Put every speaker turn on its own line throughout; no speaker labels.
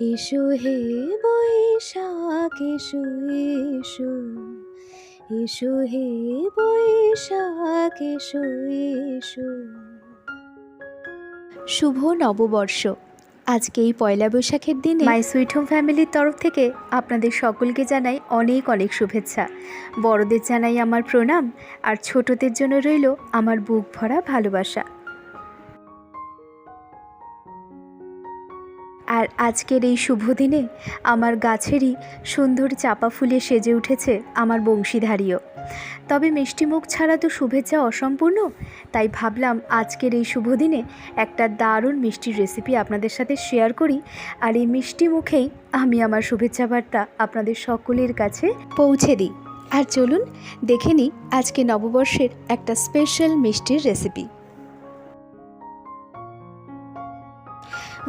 এসো হে বৈশাখ এসো এসো। এসো হে বৈশাখ এসো এসো। শুভ নববর্ষ। আজকে এই পয়লা বৈশাখের দিনে মাই সুইট হোম ফ্যামিলির তরফ থেকে আপনাদের সকলকে জানাই অনেক অনেক শুভেচ্ছা। বড়দের জানাই আমার প্রণাম আর ছোটদের জন্য রইল আমার বুক ভরা ভালোবাসা। আর আজকের এই শুভ দিনে আমার গাছেরই সুন্দর চাপা ফুলে সেজে উঠেছে আমার বংশীধারীও। তবে মিষ্টি মুখ ছাড়া তো শুভেচ্ছা অসম্পূর্ণ, তাই ভাবলাম আজকের এই শুভ দিনে একটা দারুণ মিষ্টির রেসিপি আপনাদের সাথে শেয়ার করি আর এই মিষ্টি মুখেই আমি আমার শুভেচ্ছা বার্তা আপনাদের সকলের কাছে পৌঁছে দিই। আর চলুন দেখে নিই আজকে নববর্ষের একটা স্পেশাল মিষ্টির রেসিপি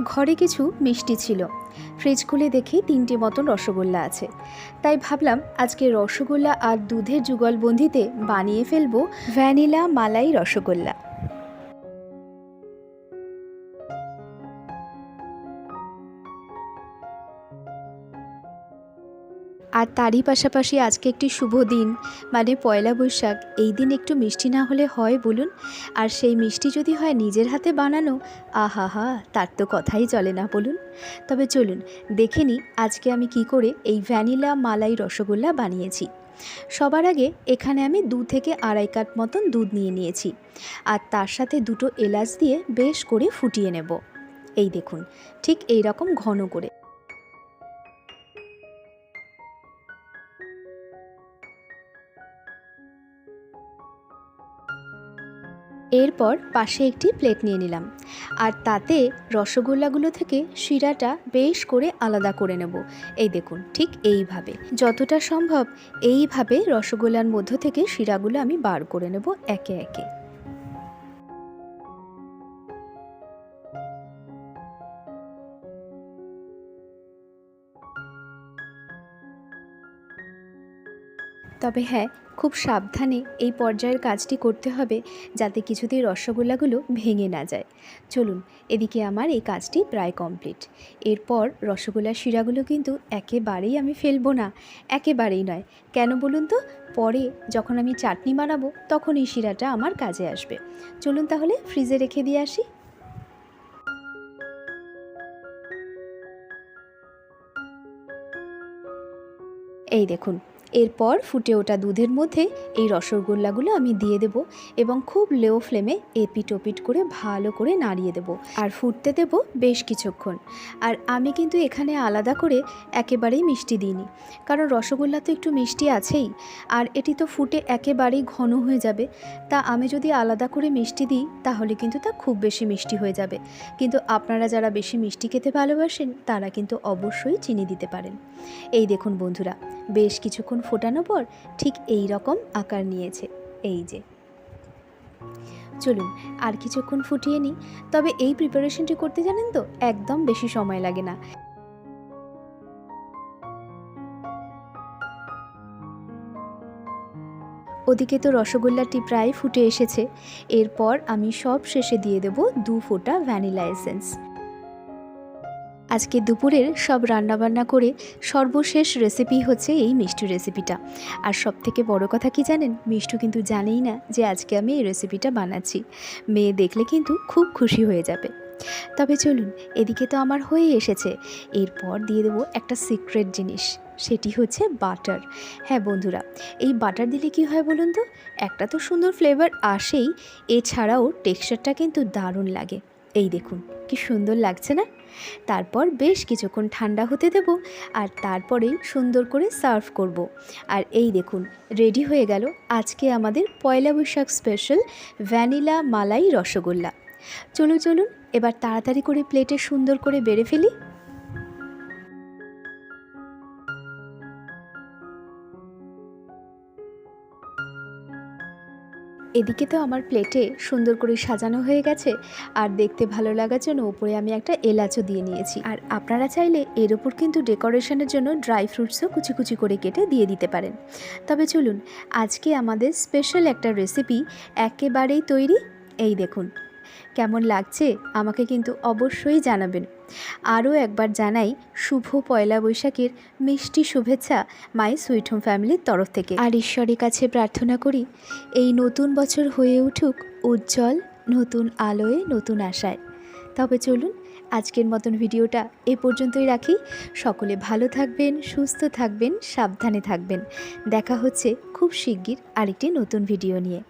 ঘরে কিছু মিষ্টি ছিল। ফ্রিজ খুলে দেখি তিনটে মতন রসগোল্লা আছে। তাই ভাবলাম আজকে রসগোল্লা আর দুধের যুগলবন্দিতে বানিয়ে ফেলব ভ্যানিলা মালাই রসগোল্লা। আর তারই পাশাপাশি আজকে একটি শুভ দিন মানে পয়লা বৈশাখ। এই দিন একটু মিষ্টি না হলে হয় বলুন? আর সেই মিষ্টি যদি হয় নিজের হাতে বানানো আহা হা তার তো কথাই চলে না বলুন? তবে চলুন, দেখে নিই আজকে আমি কি করে এই ভ্যানিলা মালাই রসগোল্লা বানিয়েছি। সবার আগে এখানে আমি দু থেকে আড়াই কাপ মতন দুধ নিয়ে নিয়েছি। আর তার সাথে দুটো এলাচ দিয়ে বেশ করে ফুটিয়ে নেব। এই দেখুন, ঠিক এই রকম ঘন করে। এরপর পাশে একটি প্লেট নিয়ে নিলাম। আর তাতে রসগোল্লাগুলো থেকে শিরাটা বেশ করে আলাদা করে নেব। এই দেখুন, ঠিক এইভাবে। যতটা সম্ভব এইভাবে রসগোল্লার মধ্য থেকে শিরাগুলো আমি বার করে নেব একে একে। তবে হ্যাঁ খুব সাবধানে এই পর্যায়ের কাজটি করতে হবে যাতে কিছুতেই রসগোল্লাগুলো ভেঙে না যায়। চলুন, এদিকে আমার এই কাজটি প্রায় কমপ্লিট। এরপর রসগোল্লার শিরাগুলো কিন্তু একেবারেই আমি ফেলব না, একেবারেই নয়। কেন বলুন তো? পরে যখন আমি চাটনি বানাবো, তখন এই শিরাটা আমার কাজে আসবে। চলুন তাহলে ফ্রিজে রেখে দিয়ে আসি। এই দেখুন এরপর ফুটে ওঠা দুধের মধ্যে এই রসগোল্লাগুলো আমি দিয়ে দেব এবং খুব লো ফ্লেমে এপিট ওপিট করে ভালো করে নাড়িয়ে দেব। আর ফুটতে দেব বেশ কিছুক্ষণ। আর আমি কিন্তু এখানে আলাদা করে একেবারেই মিষ্টি দিইনি, কারণ রসগোল্লা তো একটু মিষ্টি আছেই। আর এটি তো ফুটে একেবারেই ঘন হয়ে যাবে, তা আমি যদি আলাদা করে মিষ্টি দিই, তাহলে কিন্তু তা খুব বেশি মিষ্টি হয়ে যাবে। কিন্তু আপনারা যারা বেশি মিষ্টি খেতে ভালোবাসেন, তারা কিন্তু অবশ্যই চিনি দিতে পারেন। এই দেখুন বন্ধুরা, বেশ কিছুক্ষণ ফোটানো পর ঠিক এই রকম আকার নিয়েছে, এই যে। চলুন, আর কিছুক্ষণ ফুটিয়ে নিই, তবে এই প্রিপারেশনটি করতে জানেন তো, একদম বেশি সময় লাগে না। ওদিকে তো রসগোল্লাটি প্রায় ফুটে এসেছে, এরপর আমি সব শেষে দিয়ে দেব দু ফোঁটা ভ্যানিলা এসেন্স। আজকে দুপুরের সব রান্নাবান্না করে সর্বশেষ রেসিপি হচ্ছে এই মিষ্টি রেসিপিটা আর সব থেকে বড় কথা কি জানেন? মিষ্টু কিন্তু জানেই না যে আজকে আমি এই রেসিপিটা বানাচ্ছি। মেয়ে দেখলে কিন্তু খুব খুশি হয়ে যাবে। তবে চলুন, এদিকে তো আমার হয়ে এসেছে। এরপর দিয়ে দেবো একটা সিক্রেট জিনিস, সেটি হচ্ছে বাটার হ্যাঁ বন্ধুরা, এই বাটার দিলে কি হয় বলুন তো? একটা তো সুন্দর ফ্লেভার আসেই, এছাড়াও টেক্সচারটা কিন্তু দারুণ লাগে। এই দেখুন, কি সুন্দর লাগছে না? তারপর বেশ কিছুক্ষণ ঠান্ডা হতে দেব আর তারপরেই সুন্দর করে সার্ভ করব। আর এই দেখুন, রেডি হয়ে গেল আজকে আমাদের পয়লা বৈশাখ স্পেশাল ভ্যানিলা মালাই রসগোল্লা চলুন চলুন, এবার তাড়াতাড়ি করে প্লেটে সুন্দর করে বেড়ে ফেলি এদিকে তো আমার প্লেটে সুন্দর করে সাজানো হয়ে গেছে, আর দেখতে ভালো লাগার জন্য উপরে আমি একটা এলাচও দিয়ে নিয়েছি। আর আপনারা চাইলে এর ওপর কিন্তু ডেকোরেশনের জন্য ড্রাই ফ্রুটসও কুচি কুচি করে কেটে দিয়ে দিতে পারেন। তবে চলুন, আজকে আমাদের স্পেশাল একটা রেসিপি একেবারেই তৈরি। এই দেখুন, কেমন লাগছে আমাকে কিন্তু অবশ্যই জানাবেন। আরও একবার জানাই, শুভ পয়লা বৈশাখের মিষ্টি শুভেচ্ছা মাই সুইট হোম ফ্যামিলির তরফ থেকে। আর ঈশ্বরের কাছে প্রার্থনা করি, এই নতুন বছর হয়ে উঠুক উজ্জ্বল, নতুন আলোয়, নতুন আশায়। তবে চলুন, আজকের মতন ভিডিওটা এ পর্যন্তই রাখি। সকলে ভালো থাকবেন, সুস্থ থাকবেন, সাবধানে থাকবেন। দেখা হচ্ছে খুব শিগগির আরেকটি নতুন ভিডিও নিয়ে।